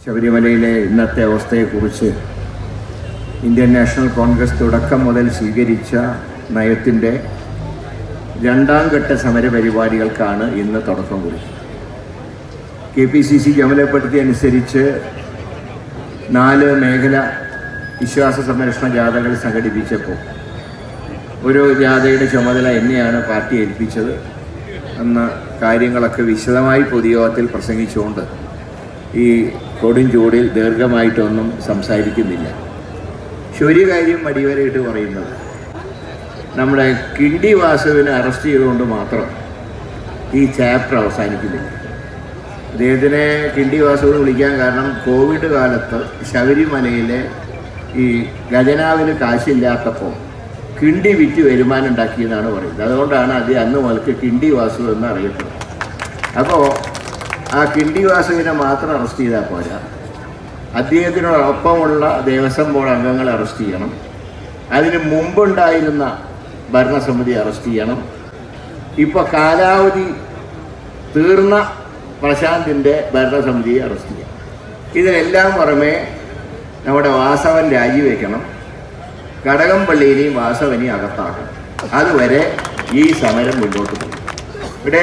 ശബരിമലയിലെ ഇന്നത്തെ അവസ്ഥയെക്കുറിച്ച് ഇന്ത്യൻ നാഷണൽ കോൺഗ്രസ് തുടക്കം മുതൽ സ്വീകരിച്ച നയത്തിന്റെ രണ്ടാം ഘട്ട സമരപരിപാടികൾക്കാണ് ഇന്ന് തുടക്കം കുറിച്ചത്. കെ പി സി സി ചുമതലപ്പെടുത്തിയനുസരിച്ച് നാല് മേഖല വിശ്വാസ സംരക്ഷണ ജാഥകൾ സംഘടിപ്പിച്ചപ്പോൾ ഒരു ജാഥയുടെ ചുമതല എന്നെയാണ് പാർട്ടി ഏൽപ്പിച്ചത് എന്ന കാര്യങ്ങളൊക്കെ വിശദമായി പൊതുയോഗത്തിൽ പ്രസംഗിച്ചുകൊണ്ട് ഈ കൊടും ചൂടിൽ ദീർഘമായിട്ടൊന്നും സംസാരിക്കുന്നില്ല. പക്ഷെ ഒരു കാര്യം അടിവരയിട്ട് പറയുന്നത് നമ്മുടെ കിണ്ടി വാസുവിനെ അറസ്റ്റ് ചെയ്തുകൊണ്ട് മാത്രം ഈ ചാപ്റ്റർ അവസാനിക്കുന്നില്ല. അദ്ദേഹത്തിനെ കിണ്ടി വാസു എന്ന് വിളിക്കാൻ കാരണം കോവിഡ് കാലത്ത് ശബരിമലയിലെ ഈ ഖജനാവിന് കാശില്ലാത്തപ്പോൾ കിണ്ടി വിറ്റ് വരുമാനം ഉണ്ടാക്കിയെന്നാണ് പറയുന്നത്. അതുകൊണ്ടാണ് അത് അന്ന് മുതൽക്ക് കിണ്ടി വാസു എന്ന് അറിയപ്പെടുന്നത്. അപ്പോൾ ആ കിണ്ടി വാസുവിനെ മാത്രം അറസ്റ്റ് ചെയ്താൽ പോരാ. അദ്ദേഹത്തിനോടൊപ്പമുള്ള ദേവസ്വം ബോർഡ് അംഗങ്ങളെ അറസ്റ്റ് ചെയ്യണം. അതിന് മുമ്പുണ്ടായിരുന്ന ഭരണസമിതി അറസ്റ്റ് ചെയ്യണം. ഇപ്പോൾ കാലാവധി തീർന്ന പ്രശാന്തിന്റെ ഭരണസമിതിയെ അറസ്റ്റ് ചെയ്യണം. ഇതിനെല്ലാം പുറമെ നമ്മുടെ വാസവൻ രാജിവെക്കണം. കടകംപള്ളിയിലെയും വാസവനെയും അകത്താക്കണം. അതുവരെ ഈ സമരം മുന്നോട്ട് പോകും. ഇവിടെ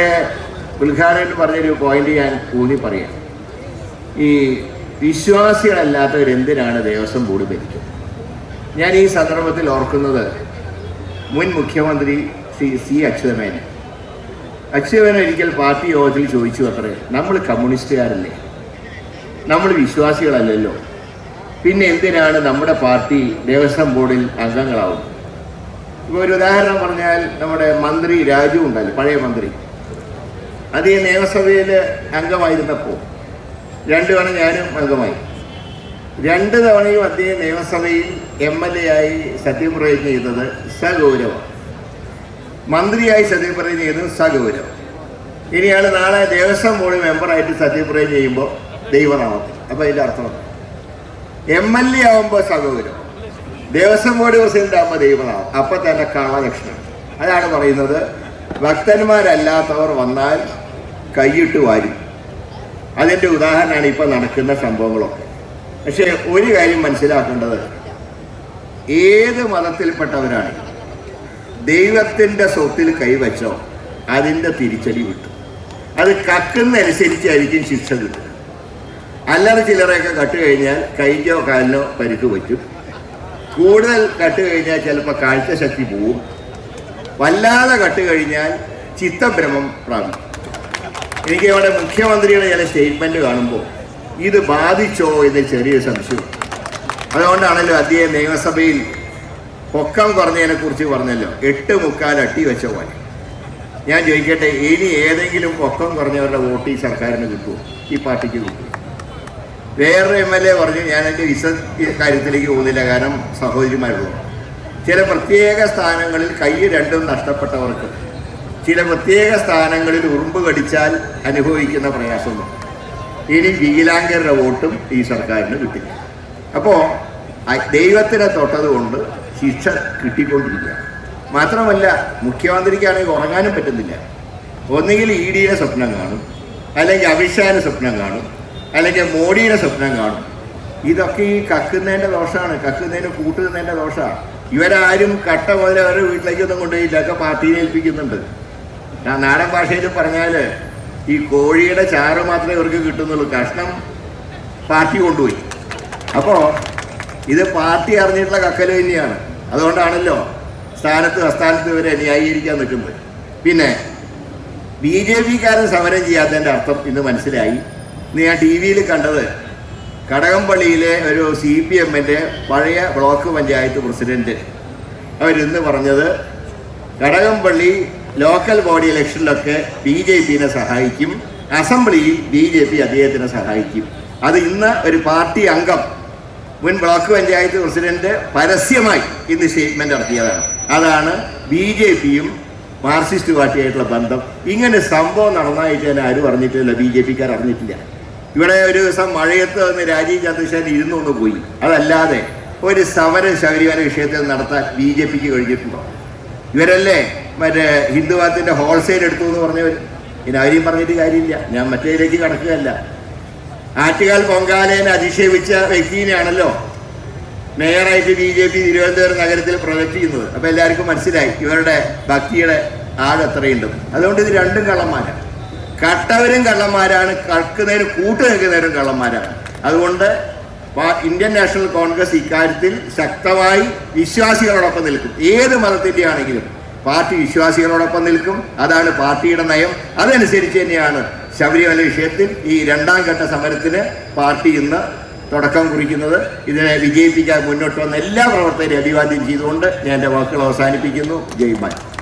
ഉദ്ഘാടനം പറഞ്ഞൊരു പോയിന്റ് ഞാൻ ഊന്നി പറയാം. ഈ വിശ്വാസികളല്ലാത്തവരെന്തിനാണ് ദേവസ്വം ബോർഡ് ഭരിക്കുന്നത്? ഞാൻ ഈ സന്ദർഭത്തിൽ ഓർക്കുന്നത് മുൻ മുഖ്യമന്ത്രി ശ്രീ സി അച്യുതമേനെ അച്യുതമേന ഒരിക്കൽ പാർട്ടി യോഗത്തിൽ ചോദിച്ചു അത്രേ നമ്മൾ കമ്മ്യൂണിസ്റ്റുകാരല്ലേ? നമ്മൾ വിശ്വാസികളല്ലല്ലോ? പിന്നെ എന്തിനാണ് നമ്മുടെ പാർട്ടി ദേവസ്വം ബോർഡിൽ അംഗങ്ങളാവുന്നത്? ഇപ്പോൾ ഒരു ഉദാഹരണം പറഞ്ഞാൽ നമ്മുടെ മന്ത്രി രാജു ഉണ്ടല്ലോ പഴയ മന്ത്രി. അത് ഈ നിയമസഭയിൽ അംഗമായിരുന്നപ്പോൾ രണ്ടു തവണ ഞാനും അംഗമായി. രണ്ട് തവണയും അദ്ദേഹം നിയമസഭയിൽ എം എൽ എ ആയി സത്യപ്രതിജ്ഞ ചെയ്തത് സഗൗരവം. മന്ത്രിയായി സത്യപ്രതിജ്ഞ ചെയ്തത് സഗൗരവം. ഇനിയാണ് നാളെ ദേവസ്വം ബോർഡ് മെമ്പറായിട്ട് സത്യപ്രതിജ്ഞ ചെയ്യുമ്പോൾ ദൈവനാമത്തിൽ. അപ്പോൾ അതിന്റെ അർത്ഥം എം എൽ എ ആവുമ്പോൾ സഹോദരം ദേവസ്വം ബോർഡ് പ്രസിഡന്റ് ആകുമ്പോൾ ദൈവനാവും അപ്പം തന്നെ കാളലക്ഷണം അതാണ് പറയുന്നത്. ഭക്തന്മാരല്ലാത്തവർ വന്നാൽ കൈയിട്ട് വാരും. അതിന്റെ ഉദാഹരണമാണ് ഇപ്പോൾ നടക്കുന്ന സംഭവങ്ങളൊക്കെ. പക്ഷേ ഒരു കാര്യം മനസ്സിലാക്കേണ്ടത്. ഏത് മതത്തിൽപ്പെട്ടവരാണ് ദൈവത്തിന്റെ സ്വത്തിൽ കൈവച്ചോ അതിന്റെ തിരിച്ചടി വിട്ടു അത് കക്കുന്നനുസരിച്ചായിരിക്കും ശിക്ഷ കിട്ടുക. അല്ലറ ചില്ലറയൊക്കെ കട്ട് കഴിഞ്ഞാൽ കൈക്കോ കാലിനോ പരിക്ക് പറ്റും. കൂടുതൽ കട്ട് കഴിഞ്ഞാൽ ചിലപ്പോൾ കാഴ്ചശക്തി പോവും. വല്ലാതെ കട്ട് കഴിഞ്ഞാൽ ചിത്തഭ്രമം പ്രാപിക്കും. എനിക്ക് ഇവിടെ മുഖ്യമന്ത്രിയുടെ ചില സ്റ്റേറ്റ്മെന്റ് കാണുമ്പോൾ ഇത് ബാധിച്ചോ എന്ന് ചെറിയൊരു സംശയം. അതുകൊണ്ടാണല്ലോ അദ്ദേഹം നിയമസഭയിൽ പൊക്കം കുറഞ്ഞതിനെ കുറിച്ച് പറഞ്ഞല്ലോ. എട്ട് മുക്കാൽ അട്ടി വെച്ച പോലെ. ഞാൻ ചോദിക്കട്ടെ ഇനി ഏതെങ്കിലും പൊക്കം കുറഞ്ഞവരുടെ വോട്ട് ഈ സർക്കാരിന് കിട്ടുമോ? ഈ പാർട്ടിക്ക് കിട്ടുമോ? വേറൊരു എം എൽ എ പറഞ്ഞു ഞാൻ എന്റെ വിസ കാര്യത്തിലേക്ക് പോകുന്നില്ല. കാരണം സഹോദരിമാരുള്ളൂ. ചില പ്രത്യേക സ്ഥാനങ്ങളിൽ കൈ രണ്ടും നഷ്ടപ്പെട്ടവർക്ക് ചില പ്രത്യേക സ്ഥാനങ്ങളിൽ ഉറുമ്പ് കടിച്ചാൽ അനുഭവിക്കുന്ന പ്രയാസമുണ്ട് ഇനി വികലാംഗരുടെ വോട്ടും ഈ സർക്കാരിന് കിട്ടില്ല. അപ്പോൾ ദൈവത്തിനെ തൊട്ടത് കൊണ്ട് ശിക്ഷ കിട്ടിക്കൊണ്ടിരിക്കുക. മാത്രമല്ല മുഖ്യമന്ത്രിക്കാണെങ്കിൽ ഉറങ്ങാനും പറ്റുന്നില്ല. ഒന്നുകിൽ ഇ ഡിയുടെ സ്വപ്നം കാണും അല്ലെങ്കിൽ അമിത്ഷാന്റെ സ്വപ്നം കാണും അല്ലെങ്കിൽ മോഡിയുടെ സ്വപ്നം കാണും. ഇതൊക്കെ ഈ കക്കുന്നതിന്റെ ദോഷമാണ്. കക്കുന്നതിന് കൂട്ടുന്നതിന്റെ ദോഷമാണ് ഇവരാരും കട്ട പോലെ അവരുടെ വീട്ടിലേക്കൊന്നും കൊണ്ടുപോയില്ല. ഒക്കെ പാർട്ടിയിൽ ഏൽപ്പിക്കുന്നുണ്ട്. ഞാൻ നാടൻ ഭാഷയിൽ പറഞ്ഞാൽ ഈ കോഴിയുടെ ചാറ് മാത്രമേ ഇവർക്ക് കിട്ടുന്നുള്ളൂ. കഷ്ണം പാർട്ടി കൊണ്ടുപോയി. അപ്പോൾ ഇത് പാർട്ടി അറിഞ്ഞിട്ടുള്ള കക്കൽ തന്നെയാണ്. അതുകൊണ്ടാണല്ലോ സ്ഥാനത്ത് അസ്ഥാനത്ത് ഇവരെ ന്യായീകരിക്കാൻ നിൽക്കുന്നത് പിന്നെ ബി ജെ പിക്കാരൻ സമരം ചെയ്യാത്തതിന്റെ അർത്ഥം ഇന്ന് മനസ്സിലായി. ഇന്ന് ഞാൻ ടി വിയിൽ കണ്ടത് കടകംപള്ളിയിലെ ഒരു സി പി എമ്മിന്റെ പഴയ ബ്ലോക്ക് പഞ്ചായത്ത് പ്രസിഡന്റ്. അവരിന്ന് പറഞ്ഞത് കടകംപള്ളി ലോക്കൽ ബോഡി ഇലക്ഷനിലൊക്കെ ബി ജെ പിനെ സഹായിക്കും അസംബ്ലിയിൽ ബി ജെ പി അദ്ദേഹത്തിനെ സഹായിക്കും. അത് ഇന്ന് ഒരു പാർട്ടി അംഗം മുൻ ബ്ലോക്ക് പഞ്ചായത്ത് പ്രസിഡന്റ് പരസ്യമായി ഇന്ന് സ്റ്റേറ്റ്മെന്റ് നടത്തിയതാണ്. അതാണ് ബി ജെ പിയും മാർക്സിസ്റ്റ് പാർട്ടിയായിട്ടുള്ള ബന്ധം. ഇങ്ങനെ സംഭവം നടന്നതായിട്ട് തന്നെ ആരും അറിഞ്ഞിട്ടില്ല ബി ജെ പിക്കാർ അറിഞ്ഞിട്ടില്ല. ഇവിടെ ഒരു ദിവസം മഴയത്ത് വന്ന് രാജീവ് ചന്ദ്രശേഖരൻ ഇരുന്നുകൊണ്ട് പോയി. അതല്ലാതെ ഒരു സമരം ശബരിമല വിഷയത്തിൽ നടത്താൻ ബി ജെ പിക്ക് കഴിഞ്ഞിട്ടുണ്ടോ? ഇവരല്ലേ മറ്റേ ഹിന്ദുവാദത്തിന്റെ ഹോൾസെയിൽ എടുത്തു എന്ന് പറഞ്ഞവർ ഇനി അവരെയും പറഞ്ഞിട്ട് കാര്യമില്ല. ഞാൻ മറ്റേതിലേക്ക് കടക്കുകയല്ല. ആറ്റുകാൽ പൊങ്കാലേനെ അധിക്ഷേപിച്ച വ്യക്തിയിലാണല്ലോ മേയറായിട്ട് ബി ജെ പി തിരുവനന്തപുരം നഗരത്തിൽ പ്രവർത്തിക്കുന്നത് അപ്പോൾ അപ്പൊ എല്ലാവർക്കും മനസ്സിലായി ഇവരുടെ ഭക്തിയുടെ ആഴ് എത്രയുണ്ടെന്ന്. അതുകൊണ്ട് ഇത് രണ്ടും കള്ളന്മാരാണ് കട്ടവരും കള്ളന്മാരാണ് കൽക്കുന്നതിന് കൂട്ടു നിൽക്കുന്നവരും കള്ളന്മാരാണ്. അതുകൊണ്ട് ഇന്ത്യൻ നാഷണൽ കോൺഗ്രസ് ഇക്കാര്യത്തിൽ ശക്തമായി വിശ്വാസികളോടൊപ്പം നിൽക്കും. ഏത് മതത്തിന്റെ ആണെങ്കിലും പാർട്ടി വിശ്വാസികളോടൊപ്പം നിൽക്കും. അതാണ് പാർട്ടിയുടെ നയം. അതനുസരിച്ച് തന്നെയാണ് ശബരിമല വിഷയത്തിൽ ഈ രണ്ടാം ഘട്ട സമരത്തിന് പാർട്ടി ഇന്ന് തുടക്കം കുറിക്കുന്നത്. ഇതിനെ വിജയിപ്പിക്കാൻ മുന്നോട്ട് വന്ന എല്ലാ പ്രവർത്തകരെയും അഭിവാദ്യം ചെയ്തുകൊണ്ട് ഞാൻ എന്റെ വാക്കുകൾ അവസാനിപ്പിക്കുന്നു. ജയ് ബായ്